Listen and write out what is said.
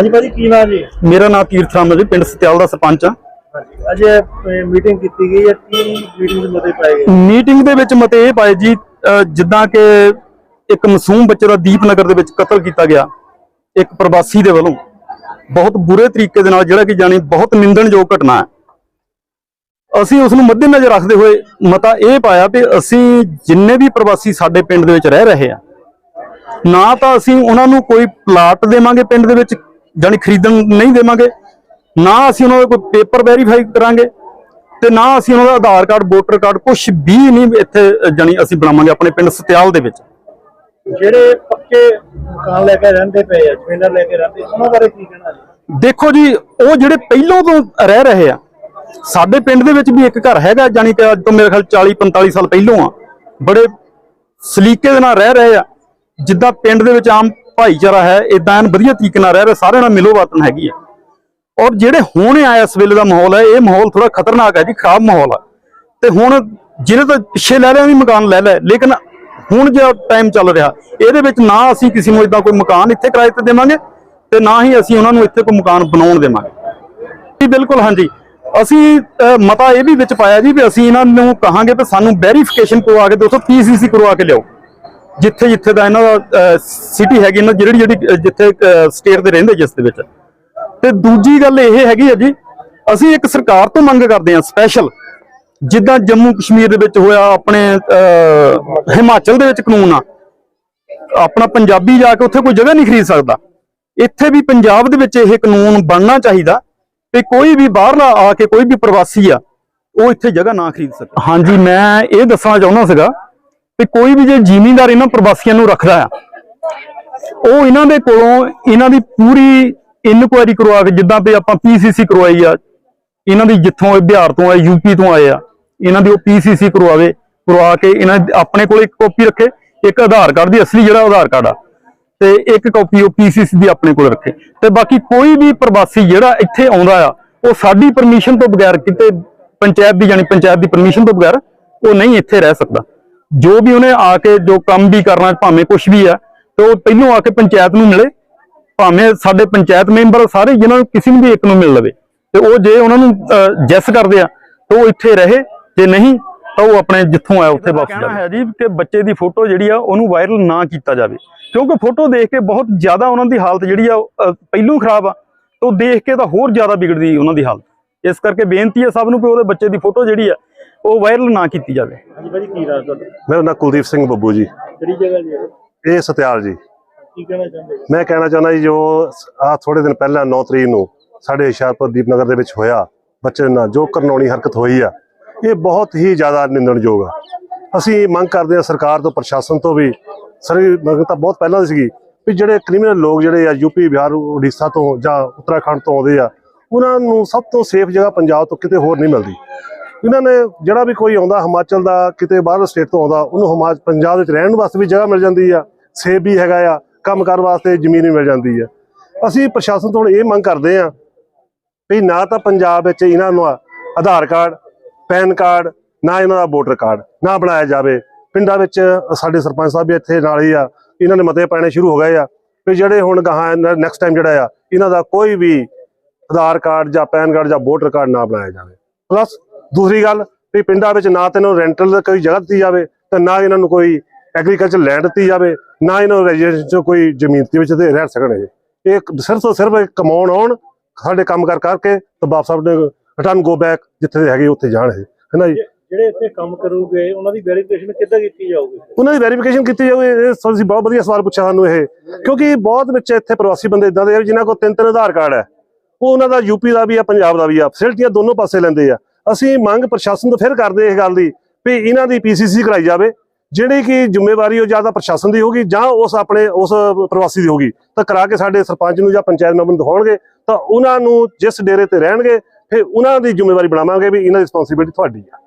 ਹਾਂਜੀ ਭਾਜੀ ਕੀ ਨਾਮ ਜੀ? ਮੇਰਾ ਨਾਮ ਤੀਰਥ ਰਾਮ ਹੈ ਜੀ ਪਿੰਡ ਸਤਿਆਲ ਦਾ ਸਰਪੰਚ ਆ ਹਾਂਜੀ ਅੱਜ ਮੀਟਿੰਗ ਕੀਤੀ ਗਈ ਹੈ ਕੀ ਮੀਟਿੰਗ ਦੇ ਮਤੇ ਪਾਏ ਗਏ? ਮੀਟਿੰਗ ਦੇ ਵਿੱਚ ਮਤੇ ਇਹ ਪਾਏ ਜੀ ਅਹ ਜਿੱਦਾਂ ਕਿ ਇੱਕ ਮਾਸੂਮ ਬੱਚੇ ਦਾ ਦੀਪਨਗਰ ਦੇ ਵਿੱਚ ਕਤਲ ਕੀਤਾ ਗਿਆ ਇੱਕ ਪ੍ਰਵਾਸੀ ਦੇ ਵੱਲੋਂ। ਬਹੁਤ ਬੁਰੇ ਤਰੀਕੇ ਦੇ ਨਾਲ ਜਿਹੜਾ ਕਿ ਜਾਣੀ ਬਹੁਤ ਨਿੰਦਣਯੋਗ ਘਟਨਾ ਹੈ। ਅਸੀਂ ਉਸ ਨੂੰ ਮੱਦੇਨਜ਼ਰ ਰੱਖਦੇ ਹੋਏ ਮਤਾ ਇਹ ਪਾਇਆ ਕਿ ਅਸੀਂ ਜਿੰਨੇ ਵੀ ਪ੍ਰਵਾਸੀ ਸਾਡੇ ਪਿੰਡ ਦੇ ਵਿੱਚ ਰਹਿ ਰਹੇ ਆ ਨਾ ਤਾਂ ਅਸੀਂ ਉਹਨਾਂ ਨੂੰ ਕੋਈ ਪਲਾਟ ਦੇਵਾਂਗੇ ਪਿੰਡ ਦੇ ਵਿੱਚ ਜਾਣੀ ਖਰੀਦਣ ਨਹੀਂ ਦੇਵਾਂਗੇ ਨਾ ਅਸੀਂ ਉਹਨਾਂ ਦਾ ਕੋਈ ਪੇਪਰ ਵੈਰੀਫਾਈ ਕਰਾਂਗੇ ਤੇ ਨਾ ਅਸੀਂ ਉਹਨਾਂ ਦਾ ਆਧਾਰ ਕਾਰਡ ਵੋਟਰ ਕਾਰਡ ਕੁਝ ਵੀ ਨਹੀਂ ਇੱਥੇ ਜਾਣੀ ਅਸੀਂ ਬਣਾਵਾਂਗੇ ਆਪਣੇ ਪਿੰਡ ਸਤਿਆਲ ਦੇ ਵਿੱਚ। ਜਿਹੜੇ ਪੱਕੇ ਮਕਾਨ ਲੈ ਕੇ ਰਹਿੰਦੇ ਪਏ ਆ ਜ਼ਮੀਨਾਂ ਲੈ ਕੇ ਰਹਿੰਦੇ ਉਹਨਾਂ ਬਾਰੇ ਕੀ ਕਹਿਣਾ ਜੀ? ਦੇਖੋ ਜੀ ਉਹ ਜਿਹੜੇ ਪਹਿਲੋਂ ਤੋਂ ਰਹਿ ਰਹੇ ਆ ਸਾਡੇ ਪਿੰਡ ਦੇ ਵਿੱਚ ਵੀ ਇੱਕ ਘਰ ਹੈਗਾ ਜਾਣੀ ਕਿ ਅੱਜ ਤੋਂ ਮੇਰੇ ਖਿਆਲ 40 45 ਸਾਲ ਪਹਿਲੋਂ ਆ। ਬੜੇ ਸਲੀਕੇ ਦੇ ਨਾਲ ਰਹਿ ਰਹੇ ਆ ਜਿੱਦਾਂ ਪਿੰਡ ਦੇ ਵਿੱਚ ਆਮ ਭਾਈਚਾਰਾ ਹੈ ਇਦਾਂ ਐਨ ਵਧੀਆ ਤਰੀਕੇ ਨਾਲ ਰਹਿ ਰਿਹਾ, ਸਾਰਿਆਂ ਨਾਲ ਮਿਲੋ ਵਰਤਨ ਹੈਗੀ ਆ। ਔਰ ਜਿਹੜੇ ਹੁਣ ਆਇਆ ਇਸ ਵੇਲੇ ਦਾ ਮਾਹੌਲ ਹੈ, ਇਹ ਮਾਹੌਲ ਥੋੜਾ ਖਤਰਨਾਕ ਹੈ ਜੀ, ਖਰਾਬ ਮਾਹੌਲ ਆ। ਤੇ ਹੁਣ ਜਿਹਨੇ ਤਾਂ ਪਿੱਛੇ ਲੈ ਲਿਆ ਵੀ ਮਕਾਨ ਲੈ ਲੈ, ਲੇਕਿਨ ਹੁਣ ਜਿਹੜਾ ਟਾਈਮ ਚੱਲ ਰਿਹਾ, ਇਹਦੇ ਵਿੱਚ ਨਾ ਅਸੀਂ ਕਿਸੇ ਨੂੰ ਇਦਾਂ ਕੋਈ ਮਕਾਨ ਇੱਥੇ ਕਿਰਾਏ ਤੇ ਦੇਵਾਂਗੇ ਤੇ ਨਾ ਹੀ ਅਸੀਂ ਉਹਨਾਂ ਨੂੰ ਇੱਥੇ ਕੋਈ ਮਕਾਨ ਬਣਾਉਣ ਦੇਵਾਂਗੇ। ਜੀ, ਬਿਲਕੁਲ, ਹਾਂਜੀ। ਅਸੀਂ ਮਤਾ ਇਹ ਵੀ ਵਿੱਚ ਪਾਇਆ ਜੀ ਵੀ ਅਸੀਂ ਇਹਨਾਂ ਨੂੰ ਕਹਾਂਗੇ ਕਿ ਸਾਨੂੰ ਵੈਰੀਫਿਕੇਸ਼ਨ ਕਰਵਾ ਕੇ ਦੋਸਤੋ ਪੀਸੀਸੀ ਕਰਵਾ ਕੇ ਲਿਆਓ। ਜਿੱਥੇ ਜਿੱਥੇ ਦਾ ਇਹਨਾਂ ਦਾ ਸਿਟੀ ਹੈਗੀ ਨਾ ਜਿਹੜੀ ਜਿਹੜੀ ਜਿੱਥੇ ਸਟੇਟ ਦੇ ਰਹਿੰਦੇ ਜਿਸ ਦੇ ਵਿੱਚ। ਤੇ ਦੂਜੀ ਗੱਲ ਇਹ ਹੈਗੀ ਹੈ ਜੀ, ਅਸੀਂ ਇੱਕ ਸਰਕਾਰ ਤੋਂ ਮੰਗ ਕਰਦੇ ਹਾਂ ਸਪੈਸ਼ਲ ਜਿੱਦਾਂ ਜੰਮੂ ਕਸ਼ਮੀਰ ਦੇ ਵਿੱਚ ਹੋਇਆ ਆਪਣੇ ਹਿਮਾਚਲ ਦੇ ਵਿੱਚ ਕਾਨੂੰਨ ਆ। ਆਪਣਾ ਪੰਜਾਬੀ ਜਾ ਕੇ ਉੱਥੇ ਕੋਈ ਜਗ੍ਹਾ ਨਹੀਂ ਖਰੀਦ ਸਕਦਾ। ਇੱਥੇ ਵੀ ਪੰਜਾਬ ਦੇ ਵਿੱਚ ਇਹ ਕਾਨੂੰਨ ਬਣਨਾ ਚਾਹੀਦਾ ਕਿ ਕੋਈ ਵੀ ਬਾਹਰਲਾ ਆ ਕੇ ਕੋਈ ਵੀ ਪ੍ਰਵਾਸੀ ਆ, ਉਹ ਇੱਥੇ ਜਗ੍ਹਾ ਨਾ ਖਰੀਦ ਸਕਦਾ ਹਾਂਜੀ, ਮੈਂ ਇਹ ਦੱਸਣਾ ਚਾਹੁੰਦਾ ਸੀਗਾ ਤੇ ਕੋਈ ਵੀ ਜੇ ਜ਼ਿਮੀਂਦਾਰ ਇਹਨਾਂ ਪ੍ਰਵਾਸੀਆਂ ਨੂੰ ਰੱਖਦਾ ਆ, ਉਹ ਇਹਨਾਂ ਦੇ ਕੋਲੋਂ ਇਹਨਾਂ ਦੀ ਪੂਰੀ ਇਨਕੁਆਇਰੀ ਕਰਵਾ ਕੇ, ਜਿੱਦਾਂ ਤੇ ਆਪਾਂ ਪੀਸੀਸੀ ਕਰਵਾਈ ਆ, ਇਹਨਾਂ ਦੀ ਜਿੱਥੋਂ ਇਹ ਬਿਹਾਰ ਤੋਂ ਆਏ ਯੂਪੀ ਤੋਂ ਆਏ ਆ, ਇਹਨਾਂ ਦੀ ਉਹ ਪੀਸੀਸੀ ਕਰਵਾਵੇ, ਕਰਵਾ ਕੇ ਇਹਨਾਂ ਆਪਣੇ ਕੋਲ ਇੱਕ ਕਾਪੀ ਰੱਖੇ, ਇੱਕ ਆਧਾਰ ਕਾਰਡ ਦੀ ਅਸਲੀ ਜਿਹੜਾ ਆਧਾਰ ਕਾਰਡ ਆ, ਤੇ ਇੱਕ ਕਾਪੀ ਉਹ ਪੀਸੀਸੀ ਦੀ ਆਪਣੇ ਕੋਲ ਰੱਖੇ। ਤੇ ਬਾਕੀ ਕੋਈ ਵੀ ਪ੍ਰਵਾਸੀ ਜਿਹੜਾ ਇੱਥੇ ਆਉਂਦਾ ਆ, ਉਹ ਸਾਡੀ ਪਰਮਿਸ਼ਨ ਤੋਂ ਬਗੈਰ ਕਿਤੇ ਪੰਚਾਇਤ ਦੀ ਜਾਨੀ ਪੰਚਾਇਤ ਦੀ ਪਰਮਿਸ਼ਨ ਤੋਂ ਬਗੈਰ ਉਹ ਨਹੀਂ ਇੱਥੇ ਰਹਿ ਸਕਦਾ। ਜੋ ਵੀ ਉਹਨੇ ਆ ਕੇ ਜੋ ਕੰਮ ਵੀ ਕਰਨਾ ਭਾਵੇਂ ਕੁਝ ਵੀ ਆ ਤੇ ਉਹ ਪਹਿਲੋਂ ਆ ਕੇ ਪੰਚਾਇਤ ਨੂੰ ਮਿਲੇ। ਭਾਵੇਂ ਸਾਡੇ ਪੰਚਾਇਤ ਮੈਂਬਰ ਸਾਰੇ ਜਿਨ੍ਹਾਂ ਨੂੰ ਕਿਸੇ ਨੂੰ ਵੀ ਇੱਕ ਨੂੰ ਮਿਲ ਲਵੇ। ਤੇ ਉਹ ਜੇ ਉਹਨਾਂ ਨੂੰ ਜੈਸ ਕਰਦੇ ਆ ਤਾਂ ਉਹ ਇੱਥੇ ਰਹੇ। ਜੇ ਨਹੀਂ ਤਾਂ ਉਹ ਆਪਣੇ ਜਿੱਥੋਂ ਆਇਆ ਉੱਥੇ ਵਾਪਸ ਜਾਵੇ। ਹੈ ਜੀ ਕਿ ਬੱਚੇ ਦੀ ਫੋਟੋ ਜਿਹੜੀ ਆ ਉਹਨੂੰ ਵਾਇਰਲ ਨਾ ਕੀਤਾ ਜਾਵੇ। ਕਿਉਂਕਿ ਫੋਟੋ ਦੇਖ ਕੇ ਬਹੁਤ ਜ਼ਿਆਦਾ ਉਹਨਾਂ ਦੀ ਹਾਲਤ ਜਿਹੜੀ ਆ ਪਹਿਲੋਂ ਖਰਾਬ ਆ। ਤੇ ਉਹ ਦੇਖ ਕੇ ਤਾਂ ਹੋਰ ਜ਼ਿਆਦਾ ਵਿਗੜਦੀ ਉਹਨਾਂ ਦੀ ਹਾਲਤ। ਇਸ ਕਰਕੇ ਬੇਨਤੀ ਹੈ ਸਭ ਨੂੰ ਕਿ ਉਹਦੇ ਬੱਚੇ ਦੀ ਫੋਟੋ ਜਿਹੜੀ ਆ ਉਹ ਵਾਇਰਲ ਨਾ ਕੀਤੀ ਜਾਵੇ। ਹਾਂਜੀ ਭਾਜੀ ਕੀ ਰਾਜ ਤੁਹਾਡਾ? ਮੇਰਾ ਨਾਮ ਕੁਲਦੀਪ ਸਿੰਘ ਬੱਬੂ ਜੀ। ਕਿਹੜੀ ਜਗ੍ਹਾ ਜੀ ਇਹ? ਇਹ ਸਤਿਆਲ ਜੀ। ਕੀ ਕਹਿਣਾ ਚਾਹੁੰਦੇ ਮੈਂ ਕਹਿਣਾ ਚਾਹੁੰਦਾ ਜੀ ਜੋ ਆ ਥੋੜੇ ਦਿਨ ਪਹਿਲਾਂ 9 ਤਰੀਕ ਨੂੰ ਸਾਡੇ ਹੁਸ਼ਿਆਰਪੁਰ ਦੀਪਨਗਰ ਦੇ ਵਿੱਚ ਹੋਇਆ ਬੱਚੇ ਨਾਲ ਜੋ ਕਰਨੌਣੀ ਹਰਕਤ ਹੋਈ ਆ ਇਹ ਬਹੁਤ ਹੀ ਜ਼ਿਆਦਾ ਨਿੰਦਣਯੋਗ ਆ। ਅਸੀਂ ਮੰਗ ਕਰਦੇ ਹਾਂ ਸਰਕਾਰ ਤੋਂ ਪ੍ਰਸ਼ਾਸਨ ਤੋਂ ਵੀ ਸਾਰੀ ਮੰਗ ਤਾਂ ਬਹੁਤ ਪਹਿਲਾਂ ਦੀ ਸੀਗੀ ਵੀ ਜਿਹੜੇ ਕ੍ਰਿਮੀਨਲ ਲੋਕ ਜਿਹੜੇ ਆ ਯੂਪੀ ਬਿਹਾਰ ਉੜੀਸਾ ਤੋਂ ਜਾਂ ਉੱਤਰਾਖੰਡ ਤੋਂ ਆਉਂਦੇ ਆ ਉਹਨਾਂ ਨੂੰ ਸਭ ਤੋਂ ਸੇਫ ਜਗ੍ਹਾ ਪੰਜਾਬ ਤੋਂ ਕਿਤੇ ਹੋਰ ਨਹੀਂ ਮਿਲਦੀ। ਇਹਨਾਂ ਨੇ ਜਿਹੜਾ ਵੀ ਕੋਈ ਆਉਂਦਾ ਹਿਮਾਚਲ ਦਾ, ਕਿਤੇ ਬਾਹਰ ਸਟੇਟ ਤੋਂ ਆਉਂਦਾ, ਉਹਨੂੰ ਹਿਮਾਚ ਪੰਜਾਬ ਵਿੱਚ ਰਹਿਣ ਵਾਸਤੇ ਵੀ ਜਗ੍ਹਾ ਮਿਲ ਜਾਂਦੀ ਆ, ਸੇਬ ਵੀ ਹੈਗਾ ਆ, ਕੰਮ ਕਰਨ ਵਾਸਤੇ ਜ਼ਮੀਨ ਵੀ ਮਿਲ ਜਾਂਦੀ ਆ। ਅਸੀਂ ਪ੍ਰਸ਼ਾਸਨ ਤੋਂ ਇਹ ਮੰਗ ਕਰਦੇ ਆ ਵੀ ਨਾ ਤਾਂ ਪੰਜਾਬ ਵਿੱਚ ਇਹਨਾਂ ਨੂੰ ਆਧਾਰ ਕਾਰਡ, ਪੈਨ ਕਾਰਡ, ਨਾ ਇਹਨਾਂ ਦਾ ਵੋਟਰ ਕਾਰਡ, ਨਾ ਬਣਾਇਆ ਜਾਵੇ। ਪਿੰਡਾਂ ਵਿੱਚ ਸਾਡੇ ਸਰਪੰਚ ਸਾਹਿਬ ਵੀ ਇੱਥੇ ਨਾਲ ਹੀ ਆ, ਇਹਨਾਂ ਨੇ ਮਤੇ ਪੈਣੇ ਸ਼ੁਰੂ ਹੋ ਗਏ ਆ। ਵੀ ਜਿਹੜੇ ਹੁਣ ਗਾਹਾਂ ਨੈਕਸਟ ਟਾਈਮ ਜਿਹੜਾ ਆ, ਇਹਨਾਂ ਦਾ ਕੋਈ ਵੀ ਆਧਾਰ ਕਾਰਡ ਜਾਂ ਪੈਨ ਕਾਰਡ ਜਾਂ ਵੋਟਰ ਕਾਰਡ ਨਾ ਬਣਾਇਆ ਜਾਵੇ। ਪਲੱਸ ਦੂਸਰੀ ਗੱਲ ਵੀ ਪਿੰਡਾਂ ਵਿੱਚ ਨਾ ਤੈਨੂੰ ਰੈਂਟਲ ਦਾ ਕੋਈ ਜਗ੍ਹਾ ਦਿੱਤੀ ਜਾਵੇ ਤੇ ਨਾ ਇਹਨਾਂ ਨੂੰ ਕੋਈ ਐਗਰੀਕਲਚਰ ਲੈਂਡ ਦਿੱਤੀ ਜਾਵੇ ਨਾ ਇਹਨਾਂ ਨੂੰ ਰੈਜ਼ੀਡੈਂਸ਼ੀਅਲ ਕੋਈ ਜ਼ਮੀਨ ਦੇ ਵਿੱਚ ਤੇ ਰਹਿ ਸਕਣ ਇਹ। ਇਹ ਸਿਰਫ ਤੋਂ ਸਿਰਫ ਕਮਾਉਣ ਆਉਣ ਸਾਡੇ ਕੰਮ ਕਰ ਕਰਕੇ ਤੇ ਵਾਪਸ ਆਪਣੇ ਰਿਟਰਨ ਗੋ ਬੈਕ ਜਿੱਥੇ ਦੇ ਹੈਗੇ ਉੱਥੇ ਜਾਣ ਹੈ ਨਾ ਜੀ? ਜਿਹੜੇ ਇੱਥੇ ਕੰਮ ਕਰੂਗੇ ਉਹਨਾਂ ਦੀ ਵੈਰੀਫਿਕੇਸ਼ਨ ਕਿੱਦਾਂ ਕੀਤੀ ਜਾਊਗੀ? ਉਹਨਾਂ ਦੀ ਵੈਰੀਫਿਕੇਸ਼ਨ ਕੀਤੀ ਜਾਊਗੀ ਇਹ ਤੁਸੀਂ ਬਹੁਤ ਵਧੀਆ ਸਵਾਲ ਪੁੱਛਿਆ ਸਾਨੂੰ ਇਹ। ਕਿਉਂਕਿ ਬਹੁਤ ਵਿੱਚ ਇੱਥੇ ਪ੍ਰਵਾਸੀ ਬੰਦੇ ਇਦਾਂ ਦੇ ਜਿਨ੍ਹਾਂ ਕੋਲ ਤਿੰਨ ਤਿੰਨ ਆਧਾਰ ਕਾਰਡ ਹੈ। ਉਹ ਉਹਨਾਂ ਦਾ ਯੂਪੀ ਦਾ ਵੀ ਆ ਪੰਜਾਬ ਦਾ ਵੀ ਆ ਫੈਸਿਲਿਟੀਆਂ ਦੋਨੋਂ ਪਾਸੇ ਲੈਂਦੇ ਆ। ਅਸੀਂ ਮੰਗ ਪ੍ਰਸ਼ਾਸਨ ਤੋਂ ਫਿਰ ਕਰਦੇ ਇਸ ਗੱਲ ਦੀ ਵੀ ਇਹਨਾਂ ਦੀ ਪੀਸੀਸੀ ਕਰਾਈ ਜਾਵੇ, ਜਿਹੜੀ ਕਿ ਜ਼ਿੰਮੇਵਾਰੀ ਉਹ ਜਾਂ ਤਾਂ ਪ੍ਰਸ਼ਾਸਨ ਦੀ ਹੋਗੀ ਜਾਂ ਉਸ ਆਪਣੇ ਉਸ ਪ੍ਰਵਾਸੀ ਦੀ ਹੋਗੀ ਤਾਂ ਕਰਾ ਕੇ ਸਾਡੇ ਸਰਪੰਚ ਨੂੰ ਜਾਂ ਪੰਚਾਇਤ ਮੈਂਬਰ ਨੂੰ ਦਿਖਾਉਣਗੇ, ਤਾਂ ਉਹਨਾਂ ਨੂੰ ਜਿਸ ਡੇਰੇ ਤੇ ਰਹਿਣਗੇ, ਫਿਰ ਉਹਨਾਂ ਦੀ ਜ਼ਿੰਮੇਵਾਰੀ ਬਣਾਵਾਂਗੇ ਵੀ ਇਹਨਾਂ ਦੀ ਰਿਸਪੌਂਸਿਬਿਲਟੀ ਤੁਹਾਡੀ ਆ।